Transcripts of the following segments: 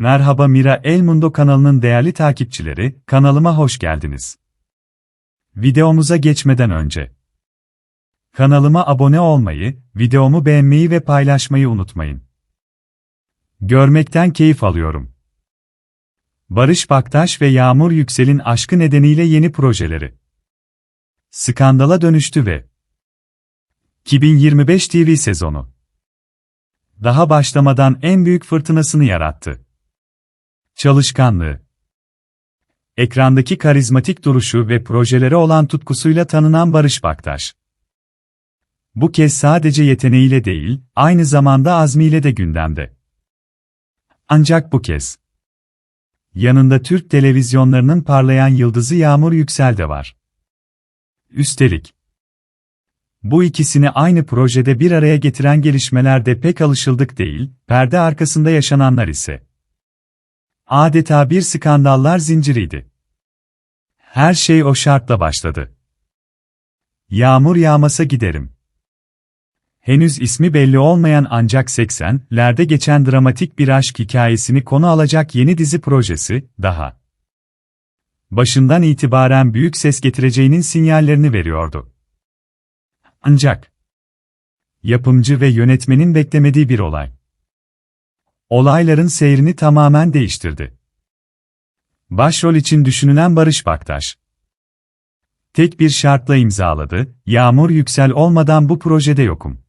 Merhaba Mira El Mundo kanalının değerli takipçileri, kanalıma hoş geldiniz. Videomuza geçmeden önce kanalıma abone olmayı, videomu beğenmeyi ve paylaşmayı unutmayın. Görmekten keyif alıyorum. Barış Baktaş ve Yağmur Yüksel'in aşkı nedeniyle yeni projeleri skandala dönüştü ve 2025 TV sezonu daha başlamadan en büyük fırtınasını yarattı. Çalışkanlığı Ekrandaki karizmatik duruşu ve projelere olan tutkusuyla tanınan Barış Baktaş. Bu kez sadece yeteneğiyle değil, aynı zamanda azmiyle de gündemde. Ancak bu kez yanında Türk televizyonlarının parlayan yıldızı Yağmur Yüksel de var. Üstelik bu ikisini aynı projede bir araya getiren gelişmeler de pek alışıldık değil, perde arkasında yaşananlar ise adeta bir skandallar zinciriydi. Her şey o şartla başladı. Yağmur yağmasa giderim. Henüz ismi belli olmayan ancak 80'lerde geçen dramatik bir aşk hikayesini konu alacak yeni dizi projesi, daha başından itibaren büyük ses getireceğinin sinyallerini veriyordu. Ancak yapımcı ve yönetmenin beklemediği bir olay. Olayların seyrini tamamen değiştirdi. Başrol için düşünülen Barış Baktaş. Tek bir şartla imzaladı, Yağmur Yüksel olmadan bu projede yokum.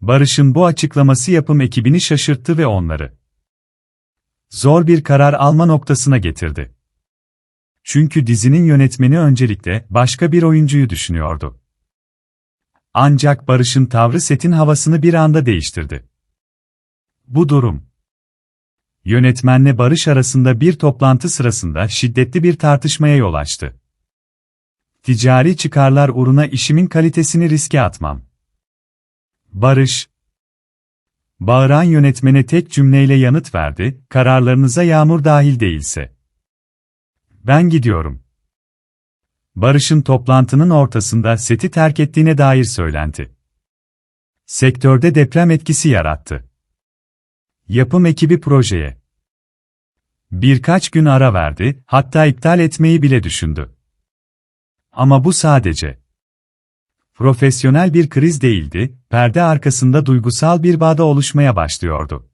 Barış'ın bu açıklaması yapım ekibini şaşırttı ve onları zor bir karar alma noktasına getirdi. Çünkü dizinin yönetmeni öncelikle başka bir oyuncuyu düşünüyordu. Ancak Barış'ın tavrı setin havasını bir anda değiştirdi. Bu durum yönetmenle Barış arasında bir toplantı sırasında şiddetli bir tartışmaya yol açtı. Ticari çıkarlar uğruna işimin kalitesini riske atmam. Barış Bağıran yönetmene tek cümleyle yanıt verdi, kararlarınıza yağmur dahil değilse. Ben gidiyorum. Barış'ın toplantının ortasında seti terk ettiğine dair söylenti. Sektörde deprem etkisi yarattı. Yapım ekibi projeye birkaç gün ara verdi, hatta iptal etmeyi bile düşündü. Ama bu sadece profesyonel bir kriz değildi, perde arkasında duygusal bir bağda oluşmaya başlıyordu.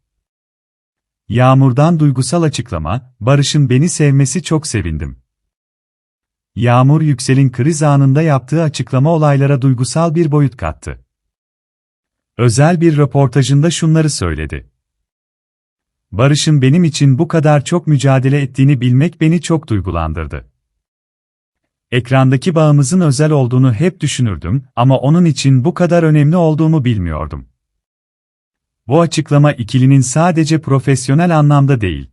Yağmur'dan duygusal açıklama, Barış'ın beni sevmesi çok sevindim. Yağmur Yüksel'in kriz anında yaptığı açıklama olaylara duygusal bir boyut kattı. Özel bir röportajında şunları söyledi. Barış'ın benim için bu kadar çok mücadele ettiğini bilmek beni çok duygulandırdı. Ekrandaki bağımızın özel olduğunu hep düşünürdüm ama onun için bu kadar önemli olduğumu bilmiyordum. Bu açıklama ikilinin sadece profesyonel anlamda değil,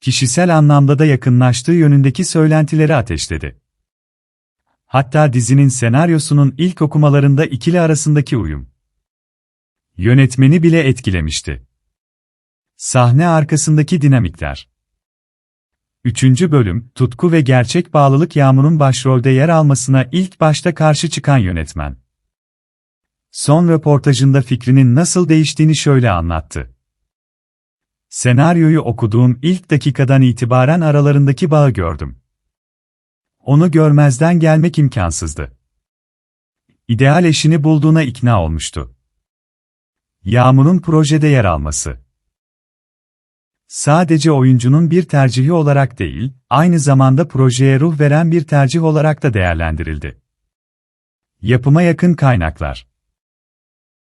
kişisel anlamda da yakınlaştığı yönündeki söylentileri ateşledi. Hatta dizinin senaryosunun ilk okumalarında ikili arasındaki uyum, yönetmeni bile etkilemişti. Sahne arkasındaki dinamikler. Üçüncü bölüm, tutku ve gerçek bağlılık Yağmur'un başrolde yer almasına ilk başta karşı çıkan yönetmen. Son röportajında fikrinin nasıl değiştiğini şöyle anlattı. Senaryoyu okuduğum ilk dakikadan itibaren aralarındaki bağı gördüm. Onu görmezden gelmek imkansızdı. İdeal eşini bulduğuna ikna olmuştu. Yağmur'un projede yer alması. Sadece oyuncunun bir tercihi olarak değil, aynı zamanda projeye ruh veren bir tercih olarak da değerlendirildi. Yapıma yakın kaynaklar